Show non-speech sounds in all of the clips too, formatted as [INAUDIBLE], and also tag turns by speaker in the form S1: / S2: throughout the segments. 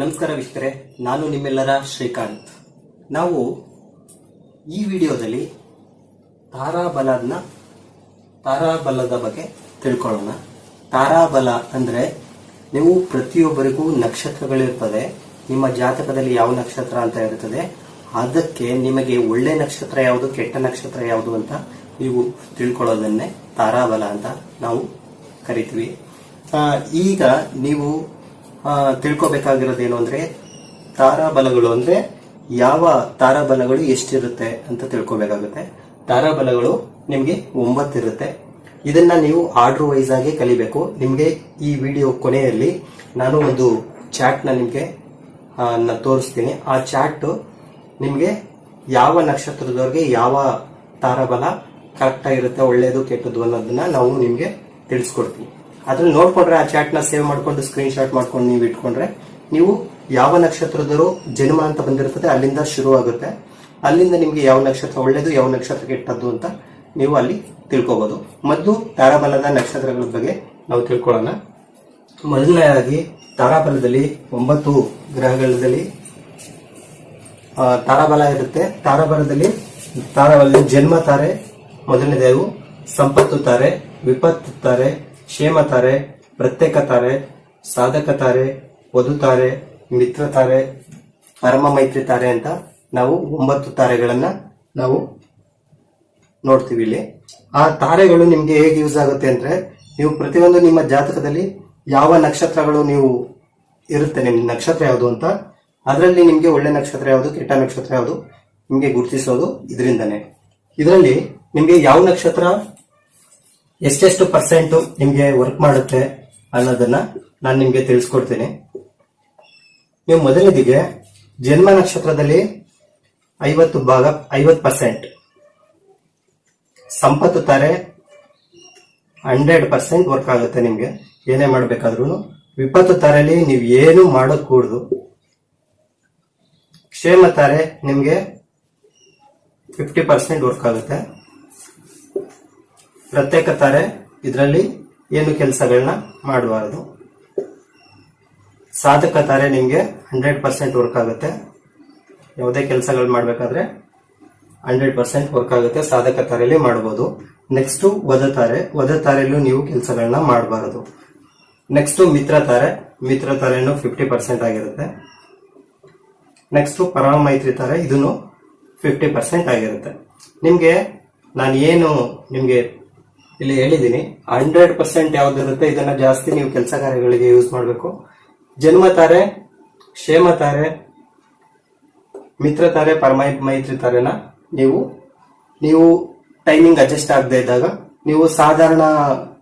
S1: ನಮಸ್ಕಾರ ವೀಕ್ಷಕರೇ, ನಾನು ನಿಮ್ಮೆಲ್ಲರ ಶ್ರೀಕಾಂತ್. ನಾವು ಈ ವಿಡಿಯೋದಲ್ಲಿ ತಾರಾಬಲನ ತಾರಾಬಲದ ಬಗ್ಗೆ ತಿಳ್ಕೊಳ್ಳೋಣ. ತಾರಾಬಲ ಅಂದರೆ ನೀವು ಪ್ರತಿಯೊಬ್ಬರಿಗೂ ನಕ್ಷತ್ರಗಳಿರ್ತದೆ, ನಿಮ್ಮ ಜಾತಕದಲ್ಲಿ ಯಾವ ನಕ್ಷತ್ರ ಅಂತ ಇರುತ್ತದೆ ಅದಕ್ಕೆ ನಿಮಗೆ ಒಳ್ಳೆ ನಕ್ಷತ್ರ ಯಾವುದು, ಕೆಟ್ಟ ನಕ್ಷತ್ರ ಯಾವುದು ಅಂತ ನೀವು ತಿಳ್ಕೊಳ್ಳೋದನ್ನೇ ತಾರಾಬಲ ಅಂತ ನಾವು ಕರಿತೀವಿ. ಈಗ ನೀವು ತಿಳ್ಕೊಬೇಕಾಗಿರೋದೇನು ಅಂದ್ರೆ ತಾರಾಬಲಗಳು ಅಂದ್ರೆ ಯಾವ ತಾರಾಬಲಗಳು ಎಷ್ಟಿರುತ್ತೆ ಅಂತ ತಿಳ್ಕೊಬೇಕಾಗುತ್ತೆ. ತಾರಾಬಲಗಳು ನಿಮ್ಗೆ ಒಂಬತ್ತಿರುತ್ತೆ. ಇದನ್ನ ನೀವು ಆರ್ಡರ್ ವೈಸ್ ಆಗಿ ಕಲಿಬೇಕು. ನಿಮ್ಗೆ ಈ ವಿಡಿಯೋ ಕೊನೆಯಲ್ಲಿ ನಾನು ಒಂದು ಚಾಟ್ನ ನಿಮ್ಗೆ ತೋರಿಸ್ತೀನಿ. ಆ ಚಾಟ್ ನಿಮ್ಗೆ ಯಾವ ನಕ್ಷತ್ರದವ್ರಿಗೆ ಯಾವ ತಾರಾಬಲ ಕರೆಕ್ಟ್ ಆಗಿರುತ್ತೆ, ಒಳ್ಳೇದು, ಕೆಟ್ಟದ್ದು ಅನ್ನೋದನ್ನ ನಾವು ನಿಮ್ಗೆ ತಿಳಿಸ್ಕೊಡ್ತೀವಿ ಅದ್ರಲ್ಲಿ ನೋಡ್ಕೊಂಡ್ರೆ ಆ ಚಾಟ್ನ ಸೇವ್ ಮಾಡ್ಕೊಂಡು ಸ್ಕ್ರೀನ್ ಶಾಟ್ ಮಾಡ್ಕೊಂಡು ನೀವು ಇಟ್ಕೊಂಡ್ರೆ ನೀವು ಯಾವ ನಕ್ಷತ್ರದವರು ಜನ್ಮ ಅಂತ ಬಂದಿರ್ತದೆ, ಅಲ್ಲಿಂದ ಶುರು ಆಗುತ್ತೆ. ಅಲ್ಲಿಂದ ನಿಮ್ಗೆ ಯಾವ ನಕ್ಷತ್ರ ಒಳ್ಳೇದು, ಯಾವ ನಕ್ಷತ್ರ ಕೆಟ್ಟದ್ದು ಅಂತ ನೀವು ಅಲ್ಲಿ ತಿಳ್ಕೊಬಹುದು ಮತ್ತು ತಾರಾಬಲದ ನಕ್ಷತ್ರಗಳ ಬಗ್ಗೆ ನಾವು ತಿಳ್ಕೊಳ್ಳೋಣ. ಮೊದಲನೇದಾಗಿ ತಾರಾಬಲದಲ್ಲಿ ಒಂಬತ್ತು ಗ್ರಹಗಳಲ್ಲಿ ತಾರಾಬಲ ಇರುತ್ತೆ. ತಾರಾಬಲದಲ್ಲಿ ತಾರಾಬಲದಲ್ಲಿ ಜನ್ಮ ತಾರೆ ಮೊದಲನೇದೇವು ಸಂಪತ್ತು ತಾರೆ, ವಿಪತ್ತು ತಾರೆ ಕ್ಷೇಮ ತಾರೆ, ಪ್ರತ್ಯೇಕ ತಾರೆ, ಸಾಧಕ ತಾರೆ, ವಧು ತಾರೆ, ಮಿತ್ರ ತಾರೆ, ಪರಮ ಮೈತ್ರಿ ತಾರೆ ಅಂತ ನಾವು ಒಂಬತ್ತು ತಾರೆಗಳನ್ನ ನಾವು ನೋಡ್ತೀವಿ ಇಲ್ಲಿ. ಆ ತಾರೆಗಳು ನಿಮ್ಗೆ ಹೇಗೆ ಯೂಸ್ ಆಗುತ್ತೆ ಅಂದ್ರೆ ನೀವು ಪ್ರತಿಯೊಂದು ನಿಮ್ಮ ಜಾತಕದಲ್ಲಿ ಯಾವ ನಕ್ಷತ್ರಗಳು ನೀವು ಇರುತ್ತೆ, ನಿಮ್ ನಕ್ಷತ್ರ ಯಾವುದು ಅಂತ ಅದರಲ್ಲಿ ನಿಮ್ಗೆ ಒಳ್ಳೆ ನಕ್ಷತ್ರ ಯಾವುದು, ಕೆಟ್ಟ ನಕ್ಷತ್ರ ಯಾವುದು ನಿಮ್ಗೆ ಗುರುತಿಸೋದು ಇದರಿಂದನೇ. ಇದರಲ್ಲಿ ನಿಮ್ಗೆ ಯಾವ ನಕ್ಷತ್ರ ಎಷ್ಟೆಷ್ಟು ಪರ್ಸೆಂಟ್ ನಿಮಗೆ ವರ್ಕ್ ಮಾಡುತ್ತೆ ಅನ್ನೋದನ್ನ ನಾನು ನಿಮಗೆ ತಿಳಿಸ್ಕೊಡ್ತೀನಿ. ನೀವು ಮೊದಲನೇದಿಗೆ ಜನ್ಮ ನಕ್ಷತ್ರದಲ್ಲಿ ಐವತ್ತು ಭಾಗ, ಐವತ್ತು ಪರ್ಸೆಂಟ್. ಸಂಪತ್ತು ತಾರೆ ಹಂಡ್ರೆಡ್ ಪರ್ಸೆಂಟ್ ವರ್ಕ್ ಆಗುತ್ತೆ ನಿಮಗೆ. ಏನೇ ಮಾಡಬೇಕಾದ್ರೂ. ವಿಪತ್ತು ತಾರೆಯಲ್ಲಿ ನೀವು ಏನು ಮಾಡೋದು ಕೂಡದು ಕ್ಷೇಮ ತಾರೆ ನಿಮಗೆ ಫಿಫ್ಟಿ ಪರ್ಸೆಂಟ್ ವರ್ಕ್ ಆಗುತ್ತೆ. ಪ್ರತ್ಯೇಕ ತಾರೆ ಇದರಲ್ಲಿ ಏನು ಕೆಲಸಗಳನ್ನ ಮಾಡಬಾರದು. ಸಾಧಕ ತಾರೆ ನಿಮಗೆ ಹಂಡ್ರೆಡ್ ಪರ್ಸೆಂಟ್ ವರ್ಕ್ ಆಗುತ್ತೆ. ಯಾವುದೇ ಕೆಲಸಗಳು ಮಾಡಬೇಕಾದ್ರೆ ಹಂಡ್ರೆಡ್ ಪರ್ಸೆಂಟ್ ವರ್ಕ್ ಆಗುತ್ತೆ, ಸಾಧಕ ತಾರೆಯಲ್ಲಿ ಮಾಡಬಹುದು ನೆಕ್ಸ್ಟ್ ವದ ತಾರೆ. ವದ ತಾರೆಯಲ್ಲೂ ನೀವು ಕೆಲಸಗಳನ್ನ ಮಾಡಬಾರದು. ನೆಕ್ಸ್ಟ್ ಮಿತ್ರ ತಾರೆ. ಮಿತ್ರ ತಾರೆಯನ್ನು ಫಿಫ್ಟಿ ಪರ್ಸೆಂಟ್ ಆಗಿರುತ್ತೆ. ನೆಕ್ಸ್ಟ್ ಪರಮ ಮೈತ್ರಿ ತಾರೆ ಇದನ್ನು ಫಿಫ್ಟಿ ಪರ್ಸೆಂಟ್ ಆಗಿರುತ್ತೆ. ನಿಮ್ಗೆ ನಾನು ಏನು ನಿಮ್ಗೆ ಇಲ್ಲಿ ಹೇಳಿದ್ದೀನಿ ಹಂಡ್ರೆಡ್ ಪರ್ಸೆಂಟ್ ಯಾವ್ದಿರುತ್ತೆ, ಇದನ್ನ ಜಾಸ್ತಿ ನೀವು ಕೆಲಸ ಕಾರ್ಯಗಳಿಗೆ ಯೂಸ್ ಮಾಡಬೇಕು. ಜನ್ಮ ತಾರೆ, ಕ್ಷೇಮ ತಾರೆ, ಮಿತ್ರ ತಾರೆ, ಪರಮ, ಮೈತ್ರಿ ತಾರೆನ ನೀವು ನೀವು ಟೈಮಿಂಗ್ ಅಡ್ಜಸ್ಟ್ ಆಗದೆ ಇದ್ದಾಗ ನೀವು ಸಾಧಾರಣ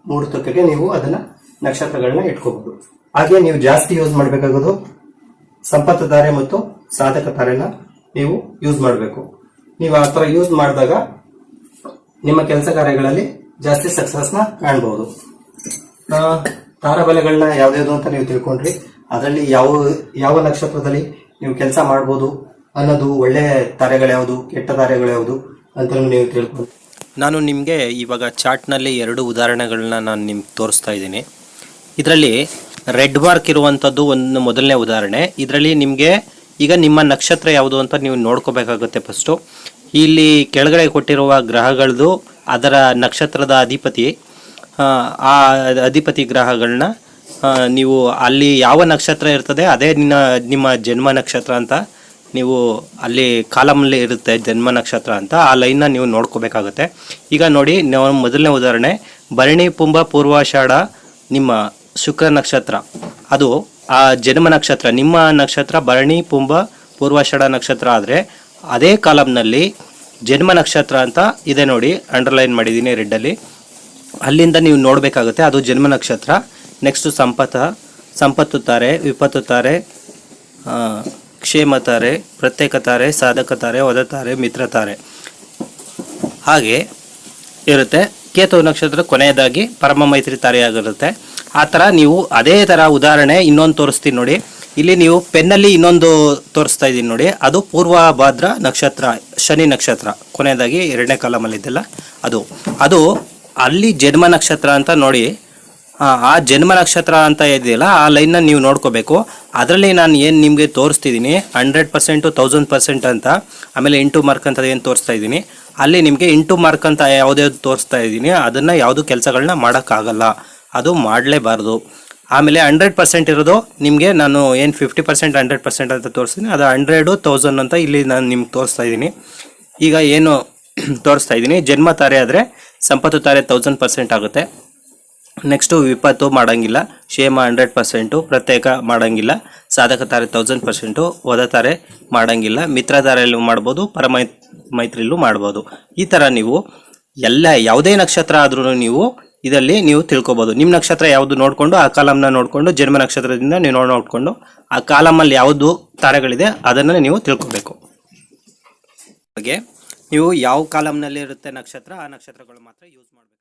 S1: ಮುಹೂರ್ತಕ್ಕೆ ನೀವು ಅದನ್ನ ನಕ್ಷತ್ರಗಳನ್ನ ಇಟ್ಕೋಬಹುದು. ಹಾಗೆ ನೀವು ಜಾಸ್ತಿ ಯೂಸ್ ಮಾಡಬೇಕಾಗೋದು ಸಂಪತ್ತು ತಾರೆ ಮತ್ತು ಸಾಧಕ ತಾರೆನ ನೀವು ಯೂಸ್ ಮಾಡಬೇಕು. ನೀವು ಆ ಥರ ಯೂಸ್ ಮಾಡಿದಾಗ ನಿಮ್ಮ ಕೆಲಸ ಕಾರ್ಯಗಳಲ್ಲಿ ಜಾಸ್ತಿ ಸಕ್ಸಸ್ನ ಕಾಣಬಹುದು ಆ, ತಾರಾಬಲೆಗಳನ್ನ ಯಾವ್ದ್ಯಾವ್ದು ಅಂತ ನೀವು ತಿಳ್ಕೊಂಡ್ರಿ. ಅದರಲ್ಲಿ ಯಾವ ಯಾವ ನಕ್ಷತ್ರದಲ್ಲಿ ನೀವು ಕೆಲಸ ಮಾಡ್ಬೋದು ಅನ್ನೋದು ಒಳ್ಳೆ ತಾರೆಗಳು ಯಾವುದು ಕೆಟ್ಟ ತಾರೆಗಳು ಯಾವುದು ಅಂತ ನೀವು ತಿಳ್ಕೊಂಡು
S2: ನಾನು ನಿಮಗೆ ಇವಾಗ ಚಾರ್ಟ್ನಲ್ಲಿ ಎರಡು ಉದಾಹರಣೆಗಳನ್ನ ನಾನು ನಿಮ್ಗೆ ತೋರಿಸ್ತಾ ಇದ್ದೀನಿ. ಇದರಲ್ಲಿ ರೆಡ್ ಮಾರ್ಕ್ ಇರುವಂಥದ್ದು ಒಂದು ಮೊದಲನೇ ಉದಾಹರಣೆ. ಇದರಲ್ಲಿ ನಿಮಗೆ ಈಗ ನಿಮ್ಮ ನಕ್ಷತ್ರ ಯಾವುದು ಅಂತ ನೀವು ನೋಡ್ಕೋಬೇಕಾಗುತ್ತೆ ಫಸ್ಟು ಇಲ್ಲಿ ಕೆಳಗಡೆ ಕೊಟ್ಟಿರುವ ಗ್ರಹಗಳದ್ದು ಅದರ ನಕ್ಷತ್ರದ ಅಧಿಪತಿ ಆ, ಅಧಿಪತಿ ಗ್ರಹಗಳನ್ನ ನೀವು ಅಲ್ಲಿ ಯಾವ ನಕ್ಷತ್ರ ಇರ್ತದೆ ಅದೇ ನಿನ್ನ ನಿಮ್ಮ ಜನ್ಮ ನಕ್ಷತ್ರ ಅಂತ ನೀವು ಅಲ್ಲಿ ಕಾಲಮಲ್ಲಿ ಇರುತ್ತೆ ಜನ್ಮ ನಕ್ಷತ್ರ ಅಂತ ಆ ಲೈನ್ನ ನೀವು ನೋಡ್ಕೋಬೇಕಾಗುತ್ತೆ. ಈಗ ನೋಡಿ ನಾವು ಮೊದಲನೇ ಉದಾಹರಣೆ ಭರಣಿ ಪುಂಬ ಪೂರ್ವಾಷಾಢ ನಿಮ್ಮ ಶುಕ್ರ ನಕ್ಷತ್ರ. ಅದು ಆ ಜನ್ಮ ನಕ್ಷತ್ರ ನಿಮ್ಮ ನಕ್ಷತ್ರ ಭರಣಿ ಪುಂಬ ಪೂರ್ವಾಷಾಢ ನಕ್ಷತ್ರ ಆದರೆ ಅದೇ ಕಾಲಮ್ನಲ್ಲಿ ಜನ್ಮ ನಕ್ಷತ್ರ ಅಂತ ಇದೆ ನೋಡಿ ಅಂಡರ್ಲೈನ್ ಮಾಡಿದ್ದೀನಿ ರೆಡ್ಡಲ್ಲಿ. ಅಲ್ಲಿಂದ ನೀವು ನೋಡಬೇಕಾಗುತ್ತೆ, ಅದು ಜನ್ಮ ನಕ್ಷತ್ರ. ನೆಕ್ಸ್ಟ್ ಸಂಪತ, ಸಂಪತ್ತು ತಾರೆ, ವಿಪತ್ತು ತಾರೆ ಕ್ಷೇಮ ತಾರೆ, ಪ್ರತ್ಯೇಕ ತಾರೆ, ಸಾಧಕ ತಾರೆ, ವದ ತಾರೆ, ಮಿತ್ರ ತಾರೆ. ಹಾಗೆ ಇರುತ್ತೆ. ಕೇತು ನಕ್ಷತ್ರ ಕೊನೆಯದಾಗಿ ಪರಮ ಮೈತ್ರಿ ತಾರೆಯಾಗಿರುತ್ತೆ. ಆ ಥರ ನೀವು ಅದೇ ಥರ ಉದಾಹರಣೆ ಇನ್ನೊಂದು ತೋರಿಸ್ತೀನಿ ನೋಡಿ. ಇಲ್ಲಿ ನೀವು ಪೆನ್ನಲ್ಲಿ ಇನ್ನೊಂದು ತೋರಿಸ್ತಾ ಇದ್ದೀನಿ ನೋಡಿ. ಅದು ಪೂರ್ವ ಭಾದ್ರ ನಕ್ಷತ್ರ. ಶನಿ ನಕ್ಷತ್ರ ಕೊನೆಯದಾಗಿ ಎರಡನೇ ಕಾಲಮಲ್ಲಿದ್ದಲ್ಲ ಅದು. ಅದು ಅಲ್ಲಿ ಜನ್ಮ ನಕ್ಷತ್ರ ಅಂತ ನೋಡಿ ಆ, ಜನ್ಮ ನಕ್ಷತ್ರ ಅಂತ ಇದೆಯಲ್ಲ ಆ ಲೈನ್ನ ನೀವು ನೋಡ್ಕೋಬೇಕು. ಅದರಲ್ಲಿ ನಾನು ಏನು ನಿಮಗೆ ತೋರಿಸ್ತಿದ್ದೀನಿ ಹಂಡ್ರೆಡ್ ಪರ್ಸೆಂಟು ತೌಸಂಡ್ ಪರ್ಸೆಂಟ್ ಅಂತ ಆಮೇಲೆ ಇಂಟು ಮಾರ್ಕ್ ಅಂತ ಏನು ತೋರಿಸ್ತಾ ಇದ್ದೀನಿ. ಅಲ್ಲಿ ನಿಮಗೆ ಇಂಟು ಮಾರ್ಕ್ ಅಂತ ಯಾವುದ್ಯಾವ್ದು ತೋರಿಸ್ತಾ ಇದ್ದೀನಿ ಅದನ್ನು ಯಾವುದು ಕೆಲಸಗಳನ್ನ ಮಾಡೋಕ್ಕಾಗಲ್ಲ. ಅದು ಮಾಡಲೇಬಾರ್ದು. ಆಮೇಲೆ ಹಂಡ್ರೆಡ್ ಪರ್ಸೆಂಟ್ ಇರೋದು ನಿಮಗೆ ನಾನು ಏನು ಫಿಫ್ಟಿ ಪರ್ಸೆಂಟ್ ಹಂಡ್ರೆಡ್ ಪರ್ಸೆಂಟ್ ಅಂತ ತೋರಿಸ್ತೀನಿ. ಅದು ಹಂಡ್ರೆಡು ತೌಸಂಡ್ ಅಂತ ಇಲ್ಲಿ ನಾನು ನಿಮ್ಗೆ ತೋರಿಸ್ತಾ ಇದ್ದೀನಿ ಈಗ ಏನು [CLEARS THROAT] ತೋರಿಸ್ತಾ ಇದ್ದೀನಿ ಜನ್ಮ ತಾರೆ ಆದರೆ ಸಂಪತ್ತು ತಾರೆ ತೌಸಂಡ್ ಪರ್ಸೆಂಟ್ ಆಗುತ್ತೆ. ನೆಕ್ಸ್ಟು ವಿಪತ್ತು ಮಾಡೋಂಗಿಲ್ಲ. ಕ್ಷೇಮ ಹಂಡ್ರೆಡ್ ಪರ್ಸೆಂಟು ಪ್ರತ್ಯೇಕ ಮಾಡೋಂಗಿಲ್ಲ. ಸಾಧಕ ತಾರೆ ತೌಸಂಡ್ ಪರ್ಸೆಂಟು ತಾರೆ ಮಾಡೋಂಗಿಲ್ಲ. ಮಿತ್ರ ತಾರೆಯಲ್ಲೂ ಮಾಡ್ಬೋದು ಪರಮೈ ಮೈತ್ರಿಯಲ್ಲೂ ಮಾಡ್ಬೋದು. ಈ ಥರ ನೀವು ಎಲ್ಲ ಯಾವುದೇ ನಕ್ಷತ್ರ ಆದ್ರೂ ನೀವು ಇದರಲ್ಲಿ ನೀವು ತಿಳ್ಕೊಬೋದು. ನಿಮ್ಮ ನಕ್ಷತ್ರ ಯಾವುದು ನೋಡಿಕೊಂಡು, ಆ ಕಾಲಮ್ನ ನೋಡಿಕೊಂಡು, ಜನ್ಮ ನಕ್ಷತ್ರದಿಂದ ನೀವು ನೋಡಿ ನೋಡಿಕೊಂಡು ಆ ಕಾಲಮಲ್ಲಿ ಯಾವುದು ತಾರೆಗಳಿದೆ, ಅದನ್ನು ನೀವು ತಿಳ್ಕೊಬೇಕು. ಹಾಗೆ, ನೀವು ಯಾವ ಕಾಲಮ್ನಲ್ಲಿ ಇರುತ್ತೆ ನಕ್ಷತ್ರ, ಆ ನಕ್ಷತ್ರಗಳು ಮಾತ್ರ ಯೂಸ್ ಮಾಡಬೇಕು.